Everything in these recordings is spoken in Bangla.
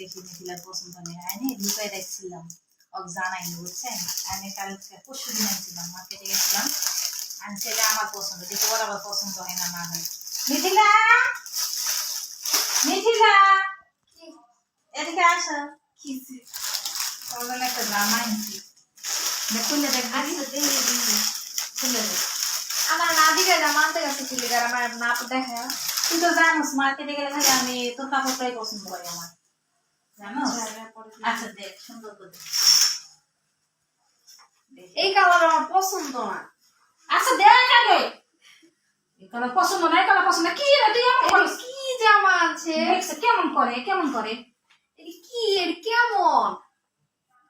দেখি মিথিলার পছন্দ নেই। আইনি লুকাই রাখছিলাম ওক জানাইনি বুঝছেন? আমি কালকে পরশু দিন আনছিলাম মার্কেটে গেছিলাম। আনছে এটা আমার পছন্দ দেখি ওর আবার পছন্দ হয় না না হয়। মিথিলা! মিথিলা! এদিকে আসো। তোমার জন্য একটা জামা আনছি দেখ খুলে দেখ আচ্ছা দেখি দেখি খুলে দেখ আমার নাদিকে জামানতে গেছে চিলিকার আমার নাপ দেখে তুই তো জানোস মার্কেটে গেলে খালি আমি তোর কাপড়টাই পছন্দ করি আমার। আচ্ছা দেখ সুন্দর করে দেখ। দেখ। এই কালার আমার পছন্দ না। আচ্ছা দেখ আগে। এই কালার পছন্দ না এই কালার পছন্দ কি রে তুই এমন এটা কি জামা আছে? কেমন করে কেমন করে? কি এর কেমন?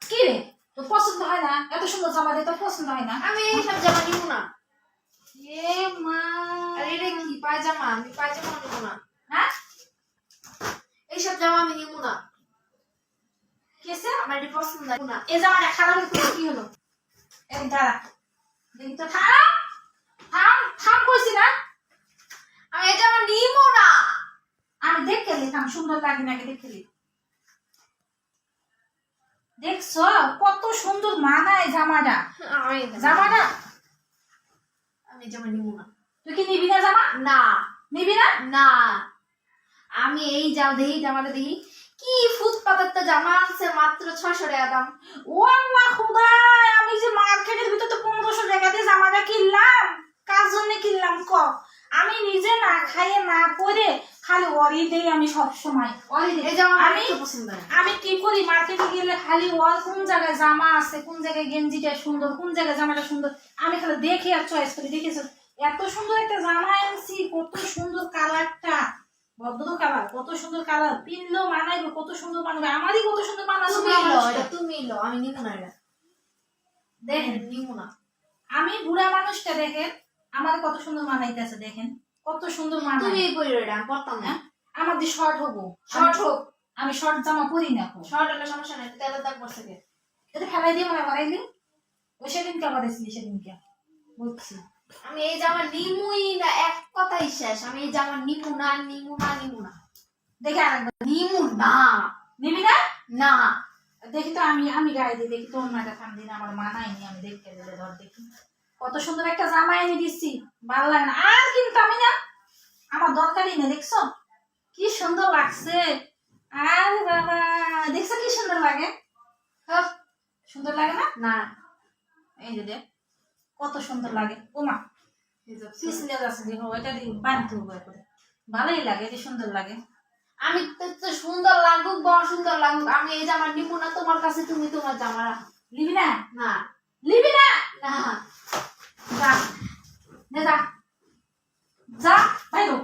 কি রে তোর পছন্দ হয় না? এত সুন্দর জামা দিয়ে তোর পছন্দ হয় না? আমি এইসব জামা নিব না। এ মা। আর এটা কি পায়জামা? আমি পায়জামা নিব না। হ্যাঁ? এইসব জামা আমি নিব না। কেসে আমার এটা পছন্দ না এই জামাটা খারাপ করে কি হলো? এই দাঁড়া। দেখি তো থাম থাম থাম কইছি না। আমি এটা আমার নিব না। আমি দেখে নিতাম সুন্দর লাগে নাকি দেখে নি দেখছ? কত সুন্দর মানায় জামাটা। জামাটা? আমি জামা নিব না। তুই কি নিবি না জামা? না। নিবি না? না। আমি এই জামা দেখি জামাটা দেখি। কি ফুটপাতের জামা আছে মাত্র ছয়শো টাকা দাম? ও আল্লাহ খুদাই আমি যে মার্কেটের ভিতর তো পনেরোশো টাকা দিয়ে জামাটা কিনলাম। কার জন্য কিনলাম ক? আমি নিজে না খাইয়ে না করে খালি ওরই দেই আমি সব সময় আমি আমি কি করি মার্কেটে গেলে খালি ওর কোন জায়গায় জামা আছে কোন জায়গায় গেঞ্জিটা সুন্দর কোন জায়গায় জামাটা সুন্দর আমি খালি দেখে আর চয়েস করি। দেখেছ? এত সুন্দর একটা জামা আনছি কত সুন্দর কালারটা ভদ্র কালার কত সুন্দর কালার পিনলেও মানাইবে কত সুন্দর মানাবে আমারই কত সুন্দর মানাবে তুমি লো আমি নিব না এটা। দেখেন নিব না। আমি বুড়া মানুষটা দেখেন আমার কত সুন্দর মানাইতেছে দেখেন কত সুন্দর তুমি এই এটা না। হ্যাঁ? আমার যে শর্ট হব শর্ট হোক আমি শর্ট জামা পরি না শর্ট হলে সমস্যা নাই তেলের দাগ পড়ছে এটা ফেলাই দিয়ে মনে করাইলি ওই সেদিনকে আবার এসলি সেদিনকে। বলছি। আমি এই জামা নিমুই না এক কথাই শেষ। আমি এই জামা নিমু না নিমু না নিমু না। দেখে আরেকবার নিমু না। নিবি না? না। দেখি তো আমি আমি গায়ে দিই দেখি তোর মাটা খান দিন আমার মানায়নি আমি দেখতে দিলে ধর দেখি। কত সুন্দর একটা জামা এনে দিচ্ছি ভালো লাগে না। আর কিন্তু আমি না আমার দরকারই নেই দেখছ? কি সুন্দর লাগছে। আর বাবা দেখছ কি সুন্দর লাগে? হ্যাঁ, সুন্দর লাগে না? না। এই যে দেখ। কত সুন্দর লাগে। ওমা পিছলে যাচ্ছে দেখো ওইটা দিয়ে বানতে হবে করে ভালোই লাগে এটা সুন্দর লাগে। আমি তো সুন্দর লাগুক বা অসুন্দর লাগুক আমি এই জামা নিবো না তোমার কাছে তুমি তোমার জামা রাখো। লিবি না? না। লিবি না? না। যা যা। যা বাইরো